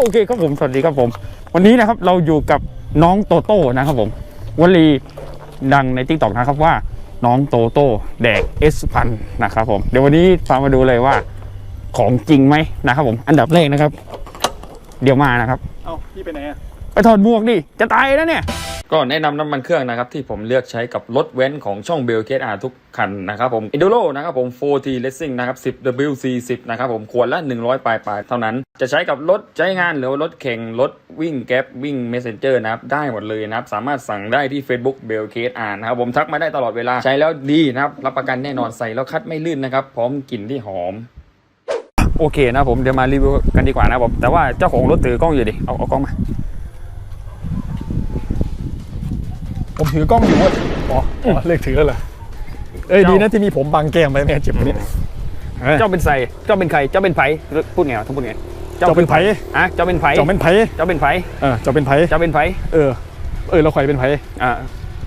โอเคครับผมสวัสดีครับผม วันนี้นะครับเราอยู่กับน้องโตโต้นะครับผมวลีดังในทิกตอกนะครับว่าน้องโตโต้แดกเอสพันนะครับผมเดี๋ยววันนี้พามาดูเลยว่าของจริงไหมนะครับผม อันดับแรกนะครับ เดี๋ยวมานะครับ เอ้าพี่ไปไหนอะไปถอดหมวกดิจะตายแล้วเนี่ย ก็แนะนำน้ำมันเครื่องนะครับที่ผมเลือกใช้กับรถเว้นของช่องเบลเคสอาทุกคันนะครับผม i n d u r o นะครับผม 4T Racing นะครับ 10 WC10 นะครับผมขวดละ 100 ปลายปลายเท่านั้น จะใช้กับรถใช้งานหรือรถแข่งรถวิ่งแก๊ปวิ่ง Messenger นะครับ ได้หมดเลยนะครับ สามารถสั่งได้ที่ Facebook เบลเคสอานะครับผมทักมาได้ตลอดเวลาใช้แล้วดีนะครับ รับประกันแน่นอนใส่แล้วคัดไม่ลื่นนะครับพร้อมกลิ่นที่หอมโอเคนะผมเดี๋ยวมารีวิวกันดีกว่านะผมแต่ว่าเจ้าของรถถือกล้องอยู่ดิเอาเอากล้องมา ผมถือกล้องอยู่เว้ยอ๋ออ๋อเลิกถือแล้วเหรอเอ้ยเจ้าดีนะที่มีผมบังแก้มไปแม่เจ็บเนี่ยเจ้าเป็นใส่เจ้าเป็นใคร เจ้าเป็นไผพูดไงวะต้องพูดไงเจ้าเป็นไผอะเจ้าเป็นไผเจ้าเป็นไผเจ้าเป็นไผเออเจ้าเป็นไผเจ้าเป็นไผเออ เออเราคอยเป็นไผอ่า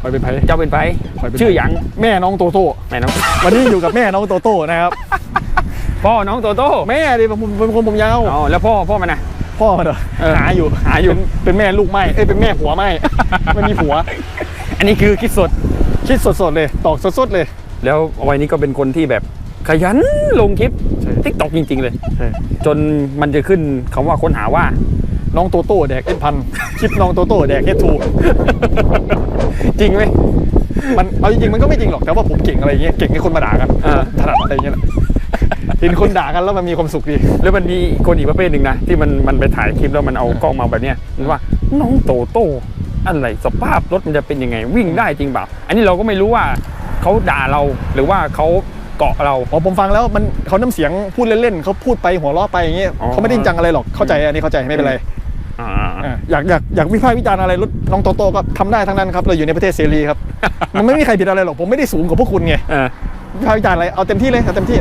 คอยเป็นไผเจ้าเป็นไผข่อยเป็นไผชื่อหยังแม่น้องโตโต้ไหนน้องวันนี้อยู่กับแม่น้องโตโต้นะครับ พ่อน้องโตโต้แม่ดิผมเป็นคนผมยาวอ๋อแล้วพ่อพ่อมันนะ พ่อมันเหรอเออหาอยู่หาอยู่ เป็นเป็นแม่ลูกไม้เอ้ยเป็นแม่ผัวไม้ไม่มีผัว อันนี้คือคิดสด คิดสดๆเลยตอกสดๆเลย แล้ววัยนี้ก็เป็นคนที่แบบขยันลงคลิปใช่ ทิกตอกจริง ๆ เลยใช่จนมันจะขึ้นคำว่าค้นหาว่า น้องโตโต้แดกเอ็ดพันคลิปน้องโตโต้แดกเอ็ดทูจริงไหม มันเอาจริงๆมันก็ไม่จริงหรอกแต่ว่าผมเก่งอะไรอย่างเงี้ยเก่งให้คนมาด่ากันอ่าถนัดอะไรอย่างเงี้ยแหละ เห็นคนด่ากันแล้วมันมีความสุขดี แล้วมันมีคนอีกประเภทหนึ่งนะ ที่มันมันไปถ่ายคลิปแล้วมันเอากล้องมาแบบเนี้ยมันว่าน้องโตโต้อะไรสภาพรถมันจะเป็นยังไง วิ่งได้จริงเปล่าอันนี้เราก็ไม่รู้ว่าเขาด่าเราหรือว่าเขาเกาะเรา อ๋อผมฟังแล้วมันเขาน้ำเสียงพูดเล่นๆเขาพูดไปหัวเราะไปอย่างเงี้ยอ๋อ เขาไม่ได้จริงจังอะไรหรอกเข้าใจอันนี้เข้าใจไม่เป็นไรอ่าอ่าอยากอยากอยากวิพากษ์วิจารณ์อะไรรถน้องโตโต้ก็ทำได้ทั้งนั้นครับเราอยู่ในประเทศเสรีครับ มันไม่มีใครผิดอะไรหรอกผมไม่ได้สูงกว่าพวกคุณไงเออ วิพากษ์วิจารณ์อะไรเอาเต็มที่เลยเอาเต็มที่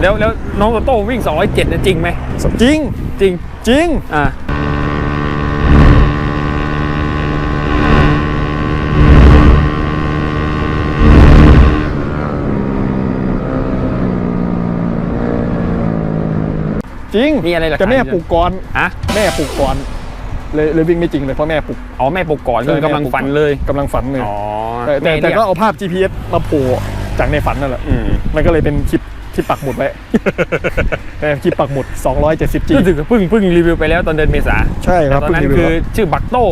แล้วแล้วน้องโตโต้วิ่ง207เนี่ยจริงไหมจริงจริงจริงอ่าจริงมีอะไรหลักฐานแต่แม่ปลูกก่อนอะแม่ปลูกก่อนเลยเลยวิ่งไม่จริงเลยเพราะแม่ปลูกอ๋อแม่ปลุกก่อนคือกำลังฝันเลยกำลังฝันเลยอ๋อแต่แต่ม่แต่เรียก็เอาภาพ GPS มาโผล่จากในฝันนั่นแหละอืมมันก็เลยเป็นคลิป ที่ปักหมุดไว้แต่คลิปปักหมุด 270G รู้สึกว่าเพิ่งเพิ่งรีวิวไปแล้วตอนเดือนเมษาใช่ครับตอนนั้นเพิ่งรีวิวคือชื่อบักโต้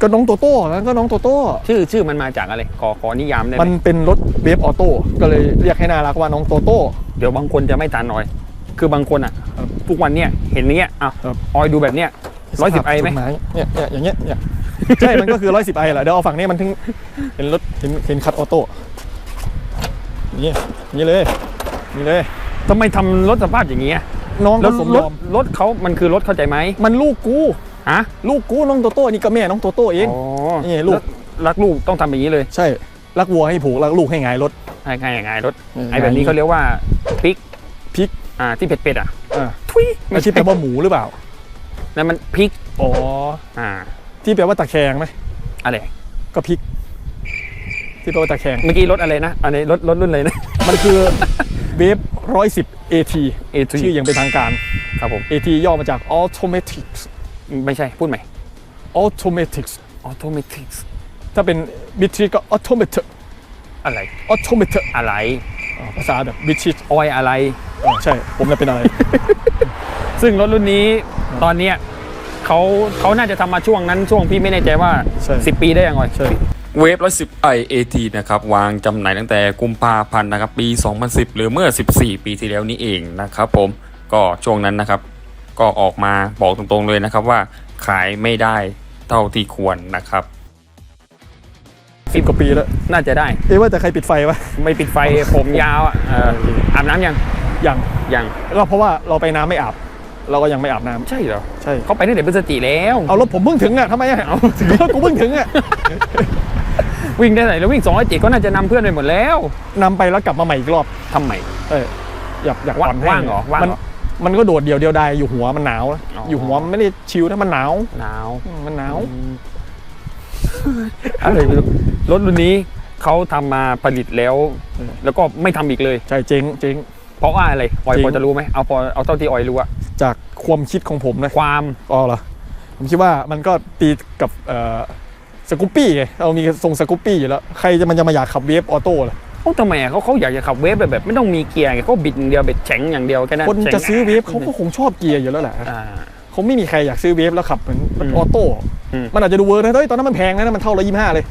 ก็น้องโตโต้แล้วก็น้องโตโต้ชื่อชื่อมันมาจากอะไรขอขอนิยามได้ไหมันมเป็นรถเวฟออโต้ก็เลยเรียกให้น่ารักว่าน้องโตโต้เดี๋ยวบางคนจะไม่ทันหน่อย คือบางคนอะครับทุกวันเนี่ยเห็นอย่างเงี้ยอะครับออยดูแบบเนี้ยร้อยสิบไอไหมจดายเนี่ยเนี่ยอย่างเงี้ยเนี่ยใช่ มันก็คือ110ไอแหละเดี๋ยวเอาฝั่งนี้มันถึงเป็นรถเห็นเห็นคัดออโต้นี่นี่เลย นี่เลยทำไมทำรถสภาพอย่างเงี้ยน้องแล้ก็วสมรยถอมรถเขามันคือรถเข้าใจไหมมันลูกกูฮะลูกกูน้องโตโต้นี่ก็แม่น้องโตโต้เองอ๋อนี่ลูก รักลูกต้องทำอย่างนี้เลยใช่รักวัวให้ผูกรักลูกให้หงายรถให้ไงยังไงรถเออไอ้แบบนี้เขาเรียกว่าพริกพริก อ่าที่เผ็ดเผ็ดๆอะอ่าทุยไม่ใช่แปลว่าหมูหรือเปล่านั่นมันพริกอ๋ออ่าที่แปลว่าตะแคงไหมอะไรก็พริก ที่แปลว่าตะแคงเมื่อกี้รถอะไรนะอันนี้รถรถรุ่นอะไรนะมันคือ เวฟร้อยสิบ AT AT ชื่ออย่างเป็นทางการ ครับผม AT ย่อมาจาก Automatic ไม่ใช่ พูดใหม่ Automatic automatic ถ้าเป็นบิทริก็ Automatic อะไร Automatic อะไรอ่าภาษาแบบบิทริออยอะไร ใช่ ผมจะเป็นอะไร ซึ่งรถรุ่นนี้ตอนเนี้ยเขาเขาน่าจะทำมาช่วงนั้นช่วงพี่ไม่แน่ใจว่าใช่10 ปีได้ยังไงใช่ เวฟร้อยสิบ IAT นะครับวางจำหน่ายตั้งแต่กุมภาพันธ์นะครับปี 2010 หรือเมื่อ 14 ปีที่แล้วนี้เองนะครับผมก็ช่วงนั้นนะครับ ก็ออกมาบอกตรงๆเลยนะครับว่าขายไม่ได้เท่าที่ควรนะครับสิบกว่าปีแล้ว น่าจะได้ เอ๊ะว่าแต่ใครปิดไฟวะ ไม่ปิดไฟผมยาวอะเอ่ออาบน้ำยังยังยังก็เพราะว่าเราไปน้ำไม่อาบ เราก็ยังไม่อาบน้ำใช่เหรอใช่ เขาไปตั้งแต่พฤศจิแล้ว เอารถผมเพิ่งถึงอะทำไมอะเอาถึงรถกูเพิ่งถึงอะ วิ่งได้ไหนแล้ววิ่ง2องก็น่าจะนำเพื่อนไปหมดแล้วนำไปแล้วกลับมาใหม่อีกรอบทำไมเอออยากอยากว่างผ่อนให้ว่างเหรอว่างมันเหรอมันก็โดดเดี่ยวเดียวดายอยู่หัวมันหนาวนะอ๋อออยู่หัวมันไม่ได้ชิลนะมันหนาวหนาวอืมมันหนาวอะไรไม่รู้รถรุ่นนี้เขาทำมาผลิตแล้ว แล้วก็ไม่ทำอีกเลยใช่เจ๊งเจ๊งเพราะว่าอะไรออยจริงพอจะรู้ไหมเอาพอเอาเท่าที่ออยรู้อะจากคความคิดของผมนะความอ๋อเหรอผมคิดว่ามันก็ตีกับเอ่อ สกูปปี้ไงเรามีทรงสกูปปี้อยู่แล้ว ใครจะมันจะมาอยากขับเวฟออโต้ล่ะเขาทำไมอะเขาเขาอยากจะขับเวฟแบบแบบไม่ต้องมีเกียร์ไงเขาบิดอย่างเดียวเบ็ดแข็งอย่างเดียวแค่นั้นคนแข็งจะซื้อเวฟเขาก็คงชอบเกียร์อยู่แล้วแหละอ่าคงไม่มีใครอยากซื้อเวฟแล้วขับเหมือนอืมออโต้อืมมันอาจจะดูเวิร์กนะเฮ้ยตอนนั้นมันแพงนะมันเท่าร้อยยี่ห้าเลย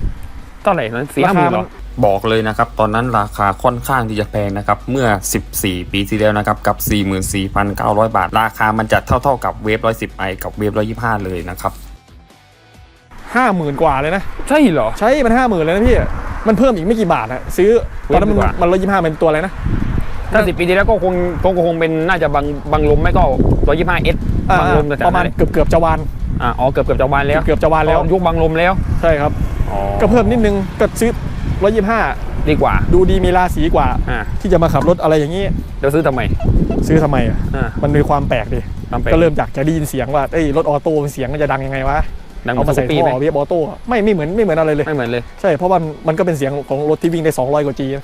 เท่าไหร่นั้นสี่ห้าหมื่นเหรอบอกเลยนะครับ ตอนนั้นราคาค่อนข้างที่จะแพงนะครับ เมื่อ 14 ปีที่แล้วนะครับ กับ 44,900 บาท ราคามันจะเท่า ๆกับเวฟ110ไอกับเวฟ125 เลยนะครับ ห้าหมื่นกว่าเลยนะ ใช่เหรอ ใช้มันห้าหมื่นเลยนะพี่ มันเพิ่มอีกไม่กี่บาทอะซื้อตอนนั้นมันเว้นดีกว่ามันร้อยยี่ห้าเป็นตัวอะไรนะถ้าสิบปีที่แล้วก็คงคงคงเป็นน่าจะบางบางลมไม่ก็125 S อ่าบางลมแต่ประมาณเกือบเกือบจะวานอ่าอ๋อเกือบเกือบจะวานแล้วเกือบจะวานแล้วยุคบางลมแล้วใช่ครับอ๋อก็เพิ่มนิดนึงก็ซื้อร้อยยี่ห้าดีกว่า ดูดีมีราศีกว่าอ่าที่จะมาขับรถอะไรอย่างนี้เดี๋ยวซื้อทำไม ซื้อทำไมอะอ่ามันมีความแปลกดิทำไปก็เริ่มจากจะได้ยินเสียงว่าเอ้ยรถออโต้เสียงมันจะดังยังไงวะ ดังเอามาใส่ปีท่ไหม อเวียบออโต้อะไม่ไม่เหมือนไม่เหมือนอะไรเลย ไม่เหมือนเลย ใช่ เพราะมันมันก็เป็นเสียงของรถที่วิ่งได้ 200 กว่าจีนะ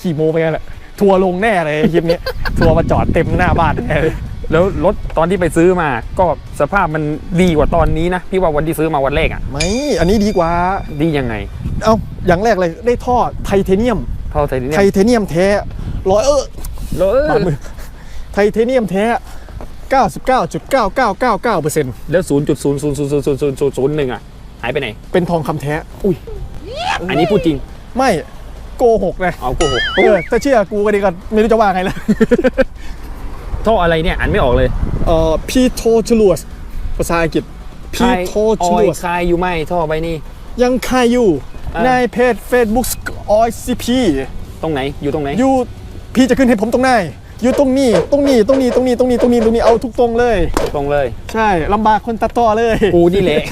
ขี่โมไปกันแหละ ทัวร์ลงแน่เลยคลิปนี้ทัวร์มาจอดเต็มหน้าบ้านแน่เลยแล้วรถตอนที่ไปซื้อมาก็สภาพมันดีกว่าตอนนี้นะ พี่ว่าวันที่ซื้อมาวันแรกอะไม่ อันนี้ดีกว่า ดียังไงเอาอย่างแรกเลยได้ท่อไทเทเนียม เท่าไทเทเนียไทมเทเนียมแท้ร้อยเออเลบาดมือไทเทเนียมแท้ 99.9999%แล้ว 0.0000001อะหายไปไหน เป็นทองคำแท้ อุ้ย อันนี้พูดจริง ไม่โกหกเลยเอาโกหกเออถ้าเชื่อกูก็ดีกันไม่รู้จะว่าไงแล้ท่ออะไรเนี่ยอ่านไม่ออกเลยเอ่อพีโทชลัวสภาษาอังกฤษพีโทชลัวสคายอยู่ไหมท่อใบนี้ ยังคายอยู่นายเพจ Facebook ออยซีพีตรงไหนอยู่ตรงไหนอยู่พี่จะขึ้นให้ผมตรงไหน อยู่ตรงนี้ตรงนี้ตรงนี้ตรงนี้ตรงนี้ตรงนี้ตรงนี้เอาทุกตรงเลย ตรงเลยใช่ลำบากคนตัดต่อเลยกูนี่แหละ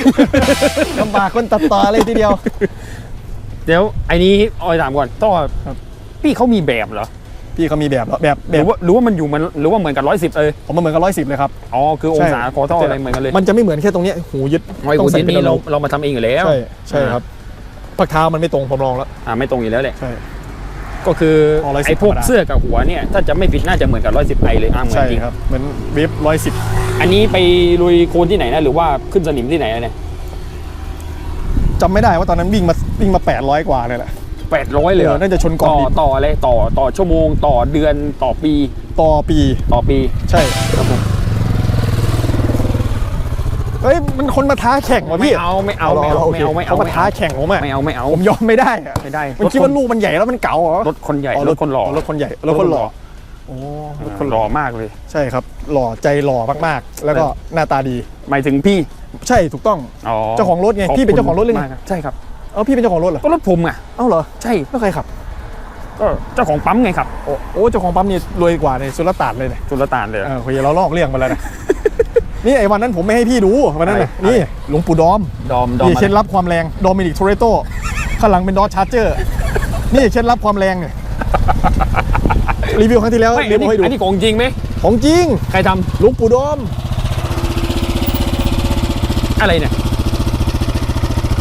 ลำบากคนตัดต่อเลยทีเดียว เดี๋ยวไอ้นี้ออยถามก่อนท่อครับ พี่เขามีแบบเหรอพี่เขามีแบบเหรอแบบหแบรืบอว่าหรือว่ามันอยู่มันหรือว่าเหมือนกับร้อยสิบเออผมมันเหมือนกับร้อยสิบเลยครับอ๋อคือองศาใช่คอท่ออะไรเหมือนกันเลยมันจะไม่เหมือนแค่ตรงเนี้ยหูยึดไอ้ต้กูองใส่ที่เป็นนี่อะเราลูเรามาทำเองอยู่แล้วใช่ใช่ครับพักเท้ามันไม่ตรงผมลองแล้วอ่าไม่ตรงอยู่แล้วแหละใช่ ก็คืออ๋อ110ไอ้พวกธรรมดา เสื้อกับหัวเนี่ยถ้าจะไม่ผิดน่าจะเหมือนกับร้อยสิบไอเลยอ่าเหมือนใช่จริงครับเหมือนเวฟร้อยสิบอันนี้ไปลุยโคลนที่ไหนนะหรือว่าขึ้นสนิมที่ไหนนะเนี่ยจำไม่ได้ว่าตอนนั้นวิ่งมาวิ่งมา 800 กว่าเลยแหละ แปดร้อยเลยเหรอน่าจะชนก่อนต่อดิน ต่ออะไรต่อต่อชั่วโมง ต่อเดือนต่อปีต่อปี ต่อปีใช่ครับผม เฮ้ยมันคนมาท้าแข่งวะไม่พี่เอาไม่เอาไม่เอาโคไม่เอาไม่เอาเขามาท้าแข่งผมอะไม่เอาไม่เอาผมยอมไม่ได้อะไม่ได้มันคิดว่าลูกมันใหญ่แล้วมันเก๋าเหรอรถคนใหญ่อ๋อรถคนหล่อรถคนใหญ่รถคนหล่อโอ้รถคนหล่อมากเลย ใช่ครับหล่อใจหล่อมากๆ แล้วก็หน้าตาดีหมายถึงพี่ใช่ถูกต้องอ๋อเจ้าของรถไงพี่เป็นเจ้าของรถเลยไงมากคบใช่ครับเอ้าพี่เป็นเจ้าของรถเหรอก็รถผมอะเอ้าเหรอใช่แล้วใครขับก็เจ้าของปั๊มไงครับโอ้โอ้เจ้าของปั๊มนี่รวยกว่าในสุลต่านเลยเนี่ยสุลต่านเลยเออคุยเราลอกเรื่องมาแล้วนะ นี่ไอ้วันนั้นผมไม่ให้พี่ดูวันนั้นน่ะอะไร นี่หลวงปู่ดอมดอมดอมนี่อะเคล็ดไรลับความแรงโดมินิกโทเรโตข้างหลังเป็นดอ c ชาร์เจอร์นี่เคล็ดลับความแรงเนี่ยรีวิวครั้งที่แล้วไม่เรีอัยนวนี้ให้ดูอันนี้ของจริงไหมของจริงใครทำหลวงปู่ดอมอะไรเนี่ย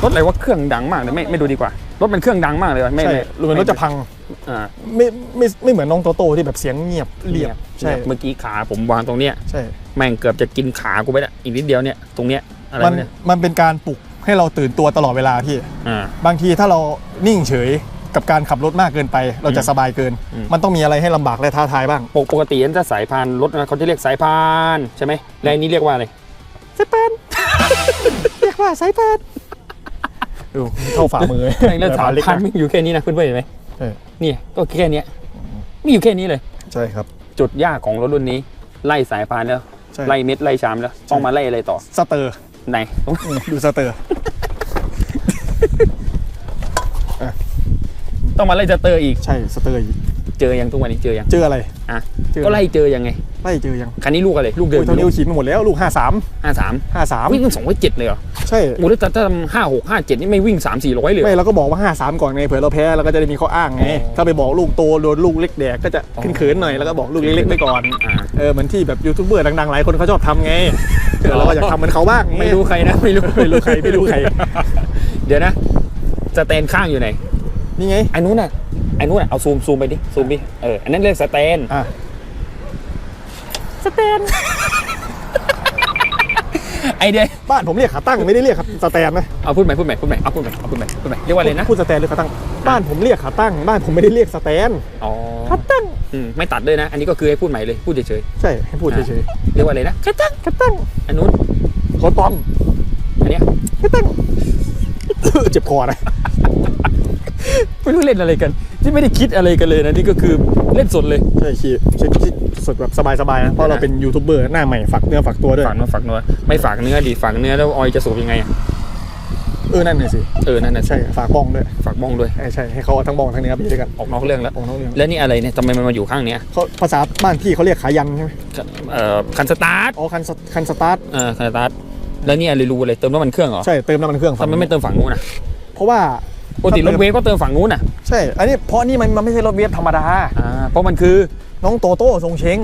รถอะไรว่าเครื่องดังมากเลยไม่ไม่ดูดีกว่ารถมันเครื่องดังมากเลยว่ะไม่ใช่ไม่หรือมันรถจะพังอ่าไม่ไม่ไม่เหมือนน้องโตโต้ที่แบบเสียงเงียบเรียบใช่เนี่ยเมื่อกี้ขาผมวางตรงเนี้ย ใช่ แม่งเกือบจะกินขากูไปแล้วอีกนิดเดียวเนี่ยตรงเนี้ยอะไรมันวะเนี่ยมันเป็นการปลุกให้เราตื่นตัวตลอดเวลาพี่ อ่า บางทีถ้าเรานิ่งเฉยกับการขับรถมากเกินไป เราจะอืมสบายเกิน อืม มันต้องมีอะไรให้ลำบากและท้าทายบ้าง ปกปกติถ้าสายพานรถนะเขาจะเรียกสายพานใช่ไหมและอันนี้เรียกว่าอะไรสายพาน เรียกว่าสายพานดูเข้าฝ่ามือแม่งเรื่องสายเล็กพานนะไม่อยู่แค่นี้นะเพื่อนๆเห็นไหมใช่เนี่ยก็แค่เนี้ยไม่อยู่แค่นี้เลย ใช่ครับ จุดยากของรถรุ่นนี้ ไล่สายพานแล้วใช่ ไล่เม็ดไล่ชามแล้วต้องมาไล่อะไรต่อสเตอร์ไหนดูสเตอร์ต้องมาไล่จะเตอร์อีกใช่สเตอร์เจอยังทุกวันนี้เจอยังเจออะไรอะเจอก็ไล่เจอยังไงไล่เจอยังคันนี้ลูกอะไรลูกเดิโอ้มยเท่านิ้วขีดมาหมดแล้วลูก53ห้าสาม53วิ่งสองร้อยเจ็ดเลยเหรอใช่โอ้แล้วถ้าถ้าห้าหกห้าเจ็ดนี่ไม่วิ่งสามสี่ร้อยเลยเหรไม่อเราก็บอกว่า53ก่อนไงเผื่อเราแพ้เราก็จะได้มีข้ออ้างไงอ๋อถ้าไปบอกลูกโตโดนลูกเล็กแดกก็จะอ๋อขึ้นเขินๆหน่อยแล้วก็บอกลูกเล็กๆไปก่อนอ่าเออเหมือนที่แบบยูทูบเบอร์ดังๆหลายคนเขาชอบทำไงเออเราก็อยากทำเหมือนเขาบ้างงไม่รู้ใครนะไม่รู้ไม่รู้ใครไม่รู้ใคร เดี๋ยวนะสแตนข้างอยู่ไหนนี่ไงอันนู้นน่ะอันนู้นน่ะเอาซูมซูมไปดิซูมดิเอออันนั้นเรียกสแตนอะสแตน ไอเดียบ้านผมเรียกขาตั้งไม่ได้เรียกขาสแตนนะเอาพูดใหม่พูดใหม่พูดใหม่เอาพูดใหม่เอาพูดใหม่พูดใหม่เรียกว่าอะไรนะพูดสแตนหรือขาตั้งบ้านผมเรียกขาตั้งบ้านผมไม่ได้เรียกสแตนอ๋อขาตั้งอืมไม่ตัดด้วยนะ อันนี้ก็คือให้พูดใหม่เลยพูดเฉยใช่ให้พูดเฉยๆเรียกว่าอะไรนะๆขาตั้งขาตั้งอันนู้นขอตอมอันเนี้ยขาตั้งเจ็บคอนะไม่รู้เล่นอะไรกัน ที่ไม่ได้คิดอะไรกันเลยนะนี่ก็คือเล่นสดเลย ใช่คีใช่คิดสดแบบสบายๆนะเพราะเราเป็นยูทูบเบอร์หน้าใหม่ฝากเนื้อฝากตัวด้วยฝากเนื้อฝากเนื้อไม่ฝากเนื้อดิฝากเนื้อแล้วออยจะสูบยังไงอะเออนั่นน่ะสิเออนั่นน่ะใช่ฝากบ้องด้วยฝากบ้องด้วยใช่ใช่ให้เขาเอาทั้งบ้องทั้งเนื้อไปด้วยกันออกนอกเรื่องแล้วออกน้องเรื่องแล้วนี่อะไรเนี่ยทำไมมันมาอยู่ข้างเนี้ยเขาภาษาบ้านพี่เขาเรียกขายันใช่ไหมเอ่อคันสตาร์ทอ๋อคันสคันสตาร์ทเออคันสตาร์ทแล้วนี่อะไรรูอะไรเติมน้ำมันเครื่องเหรอใช่เติมน้ำมันเครื่องทำไมไม่เติมฝั่งนู้นอะเพราะว่า ปกติรถเวฟก็เติมฝั่งนู้นอะใช่ อันนี้เพราะนี่มันมันไม่ใช่รถเวฟธรรมดา อ่าเพราะมันคือ น้องโตโต้ทรงเชง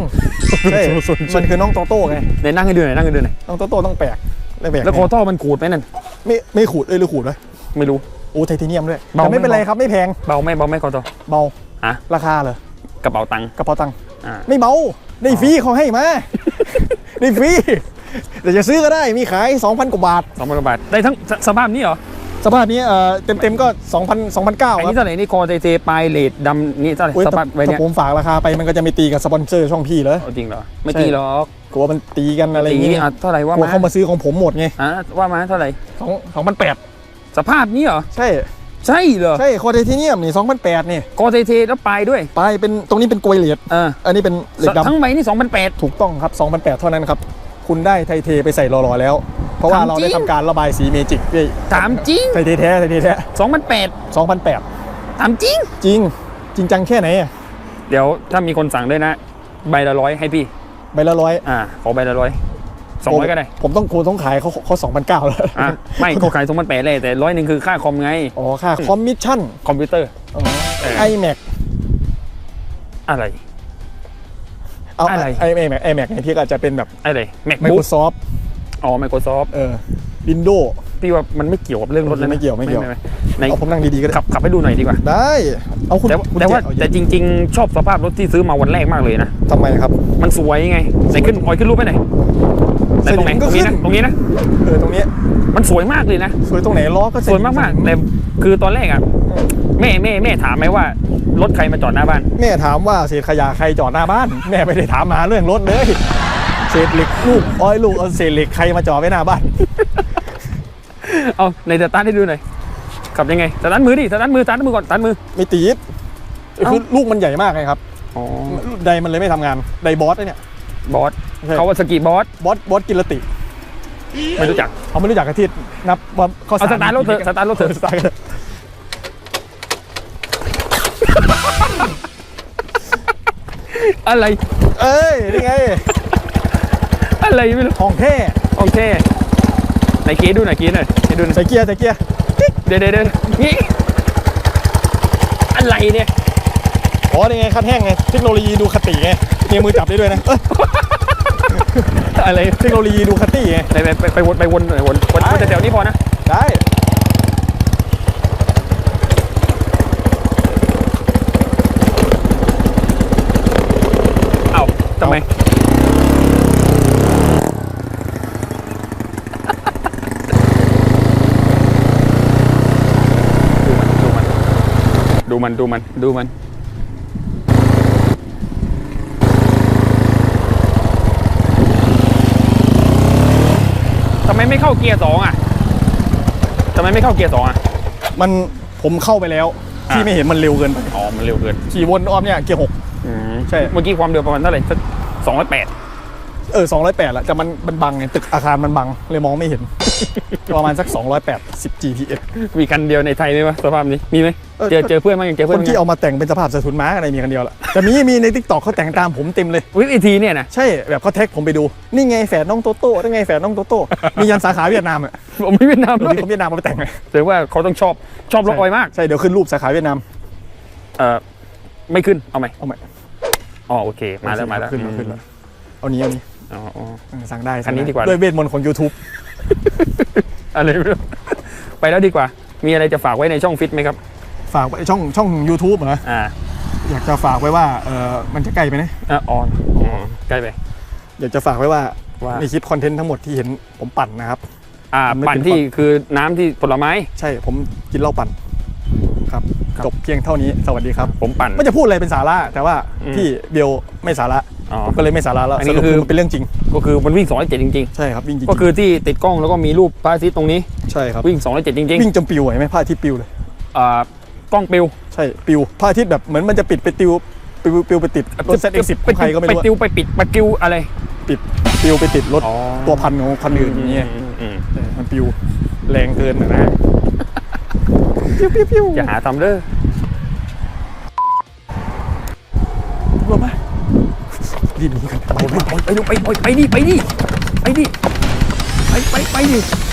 ใช่ทรงเชงมันคือน้องโตโต้ไง ไหนนั่งให้ดูหน่อยนั่งให้ดูหน่อยน้องโตโต้ต้องแปลกไม่แปลกแล้วคอท่อมันขูดไหมนั่นไม่ไม่ขูดเอ้ยหรือขูดไหมไม่รู้ โอ้ไทเทเนียมด้วยเบาแต่ไม่เป็นไม่ไรเบา ครับไม่แพงเบาไหมเบาไหมคอท่อ เบาฮะ ราคาเหรอกระเป๋าตังค์กระเป๋าตังค์อ่าไม่เบาได้ฟรีเขาให้มา ได้ฟรีแต่จะซื้อก็ได้มีขาย 2,000 กว่าบาท สองพันกว่าบาทได้ทั้งสสภาพนี้เหรอ สภาพนี้เอ่อเต็มๆก็ 2,000 2,900อันครันี้บเท่าไหร่นี่คอเตเตปลายเลดดำนี่เท่าไหร่โอ้ยสแต่ภาพไว้เนี่ยถ้าผมฝากราคาไปมันก็จะไม่ตีกับสปอนเซอร์ช่องพี่เลย เอาจริงเหรอ ไม่ใช่ ตีหรอกกลัวมันตีกันอะไรอย่างตีเงี้ยอะเท่าไหร่ว่ากลัวมาเขามาซื้อของผมหมดไงอะว่ามาเท่าไหร่ สองสองพันแปดสภาพนี้เหรอ ใช่ ใช่เหรอใช่คอไทเทเนียมนี่สองพันแปดนี่คอเตเตแล้วปลายด้วยปลายเป็นตรงนี้เป็นกลวยเหล็กเอออันนี้เป็นเหล็กทั้งดำใบนี่สองพันแปดถูกต้องครับ2,008เท่านั้นครับ คุณได้ไทเทไปใส่รอๆแล้ว เพราะว่าถามเราจริได้งทำการระบายสีเมจิกด้วยถามจริงไทเทแท้ไทเทแท้สองพันแปด2,008ถามจริง จริง จริงจังแค่ไหนอะเดี๋ยวถ้ามีคนสั่งด้วยนะ ใบละร้อยให้พี่ ใบละร้อยอ่าขอใบละร้อยสองร้อยก็ได้ ผมต้องคูณต้องขายเขาเขา2,900แล้วอะไม่เขาขายสองพันแปดเลยแต่ร้อยหนึ่งคือค่าคอมไง อ๋อ ค่าคอมมิชชั่น คอมพิวเตอร์ไอแม็กอะไรเอาอะไรไอแม็กไอแม็กในที่ก็จะเป็นแบบอะไร MacBook Microsoft อ๋ อ Microsoft เออ Windows พี่ว่ามันไม่เกี่ยวกับเรื่องรถแล้วนะไม่เกี่ยวไม่เกี่ยวในเอาผมนั่งดีๆก็ได้ขับขับให้ดูหน่อยดีกว่า ได้ เอาคุณแต่คุณแต่ว่าเอเยแต่อะจริง ๆ ชอบสภาพรถที่ซื้อมาวันแรกมากเลยนะทำไมครับ มันสวยไงไหนขึ้นออยขึ้นรูปไปหน่อยไหนตรงไหนสนิมตก็รงนี้นะขึ้นตรงนี้นะเออตรงนี้มันสวยมากเลยนะสวยตรงไหนล้อก็สวยมากๆแต่คือตอนแรกอะแม่แม่แม่ถามไหมว่ารถใครมาจอดหน้าบ้าน แม่ถามว่าเศษขยะใครจอดหน้าบ้าน แม่ไม่ได้ถามหาเรื่องรถเลย เศษเหล็กลูกอ้อยลูกเอาเศษเหล็กใครมาจอดไว้หน้าบ้านเอาในสตาร์ทให้ดูหน่อยขับยังไงสตาร์ทมือดิสตาร์ทมือสตาร์ทมือก่อนสตาร์ทมือ ไม่ตีดเอ้าคือลูกมันใหญ่มากไงครับอ๋อไดมันเลยไม่ทำงานไดบอสไอ้เนี่ยบอสใช่เขาว่าสกีบอสบอสบอสกินละติ ไม่รู้จักเขาไม่รู้จักกระทิดนับว่าข้อเอาสตาร์ทรถเถอะสตาร์ทรถเถอะสตาร์ทรถเถอะอะไร เอ้ยนี่ไง อะไรไม่รู้ของแท้โอเคไหนกี้ดูหน่อยกี้หน่อยให้ดูหน่อยใส่เกียร์ใส่เกียร์เดี๋ยวเดี๋ยวเดี๋ยวนี่อะไรเนี่ยอ๋อนี่ไงคันแห้งไงเทคโนโลยีดูคติไงเนี่ยมือจับได้ด้วยนะเอ้ยอะไรเทคโนโลยีดูคติไงไปไปไปไปวนไปวนหน่อยวนวนได้วนแต่แถวนี้พอนะได้เอ้าทำไมดู มันดูมันดูมันดูมัน ทำไมไม่เข้าเกียร์สองอะ ทำไมไม่เข้าเกียร์สองอะ มันผมเข้าไปแล้ว อะ ที่ไม่เห็นมันเร็วเกินไปอ๋อ มันเร็วเกินขี่วนอ้อมเนี่ยเกียร์หก อืมใช่ เมื่อกี้ความเร็วประมาณเท่าไหร่สองร้อยแปดเออ208ละแต่มันมันบังไงตึกอาคารมันบังเลยมองไม่เห็น ประมาณสัก 280 GPS มีคันเดียวในไทยไหมวะสภาพนี้มีไหมเออเจอเจอเพื่อนมั้างยังเจอคเพื่อนนมั้ที่งเอามาแต่งเป็นสภาพสะทุนม้าอะไรมีคนเดียวละแต่มีมีในทิกตอกเขาแต่งตามผมเต็มเลย วิธีเนี่ยนะใช่แบบเขาแท็กผมไปดู นี่ไงแฝดน้องโตโต้นี่ไงแฝดน้องโตโต้มียันสาขาเวียดนามอะผมไม่เวียดนามเดี๋ยวด้วยนี้เขาเวียดนามเอาไปแต่งไงแสดงว่าเขาต้องชอบชอบรถออยมากใช่เดี๋ยวขึ้นรูปสาขาเวียดนามเออไม่ขึ้นเอาไหมเอาใหม่อ๋อโอเคมาแล้วมาแล้วขึ้นมาขึ้นแล้วเอานี้เอานี้อ๋ออ๋อ เออสั่งได้คันนี้สั่งไดีกว่า ด้วยเวทมนต์ของ YouTube อะไรไม่รู้ไปแล้วดีกว่า มีอะไรจะฝากไว้ในช่องฟิตไหมครับ ฝากไว้ช่องช่อง YouTube เหรออ่าอยากจะฝากไว้ว่าเออมันจะใกล้ไปนะ อะออนอ๋อใกล้ไป อยากจะฝากไว้ว่าว่า ในคลิปคอนเทนต์ทั้งหมดที่เห็นผมปั่นนะครับ อ่าไม่ปั่นเป็นที่คือน้ำที่ผลไม้ ใช่ผมกินเหล้าปั่นครับ ครับ จบเพียงเท่านี้สวัสดีครับผมปั่น ไม่จะพูดอะไรเป็นสาระแต่ว่าอืมพี่เบลไม่สาระอ๋อผมก็เลยไม่สาระแล้วอันนี้สรุปก็คือ คือมันเป็นเรื่องจริง ก็คือมันวิ่ง207จริงใช่ครับวิ่งจริงๆก็คือที่ติดกล้องแล้วก็มีรูปพระอาทิตย์ตรงนี้ ใช่ครับวิ่ง207จริงวิ่งจนปิวเห็นไหมพระอาทิตย์ปิวเลย ๆอ่ากล้องปิวใช่ปิวพระอาทิตย์แบบเหมือนมันจะปิดไปติวปิวปิวไปติดรถเซตเอ็กสิบของใครก็ไม่รู้ไปอะติวไปปิดไปกิวอะไร ปิดปิวไปติดรถอ๋อ ตัวพันของคันอื่นอย่างเงี้ยมอืมใช่มันปิวแรงเกินนะนะปิวปิวปิวอย่าหาทำเด้อรวมไหม รีบหนีกันไปไปไปไปไปไปดิไปดิไปดิไปดิไปไปไปดิ